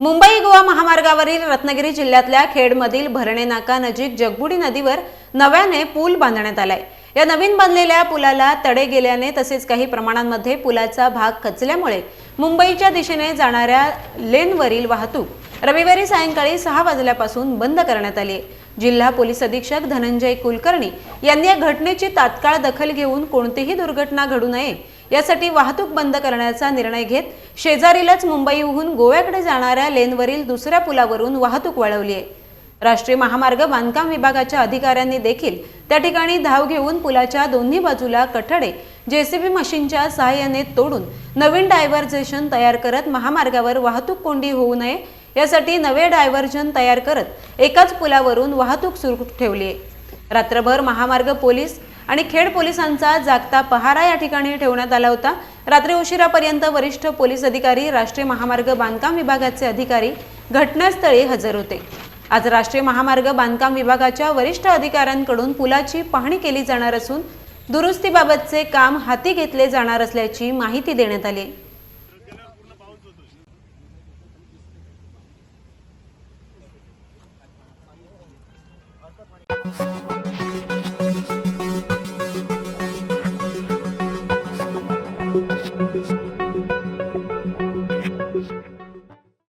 मुंबई गोवा महामार्गावरील रत्नागिरी जिल्ह्यातल्या खेडमधील भरणे नाका नजीक जगबुडी नदीवर नव्याने पूल बांधण्यात आलाय. या नवीन बांधलेल्या पुलाला तडे गेल्याने तसेच काही प्रमाणांमध्ये पुलाचा भाग खचल्यामुळे मुंबईच्या दिशेने जाणाऱ्या लेनवरील वाहतूक रविवारी सायंकाळी सहा वाजल्यापासून बंद करण्यात आली. जिल्हा पोलीस अधीक्षक धनंजय कुलकर्णी यांनी या घटनेची तात्काळ दखल घेऊन कोणतीही दुर्घटना घडू नये यासाठी वाहतूक बंद करण्याचा निर्णय घेत शेजारीलच मुंबईहून गोव्याकडे जाणाऱ्या लेनवरील दुसऱ्या पुलावरून वाहतूक वळवली आहे. राष्ट्रीय महामार्ग बांधकाम विभागाच्या अधिकाऱ्यांनी देखील त्या ठिकाणी धाव घेऊन पुलाच्या दोन्ही बाजूला कठडे जेसीबी मशीनच्या सहाय्याने तोडून नवीन डायव्हर्जेशन तयार करत महामार्गावर वाहतूक कोंडी होऊ नये यासाठी नवे डायव्हर्जन तयार करत एकाच पुलावरून वाहतूक सुरू ठेवली. आहे रात्रभर महामार्ग पोलीस आणि खेड पोलिसांचा जागता पहारा या ठिकाणी ठेवण्यात आला होता. रात्री उशिरापर्यंत वरिष्ठ पोलीस अधिकारी राष्ट्रीय महामार्ग बांधकाम विभागाचे अधिकारी घटनास्थळी हजर होते. आज राष्ट्रीय महामार्ग बांधकाम विभागाच्या वरिष्ठ अधिकाऱ्यांकडून पुलाची पाहणी केली जाणार असून दुरुस्तीबाबतचे काम हाती घेतले जाणार असल्याची माहिती देण्यात आली. ಮಾಡಿ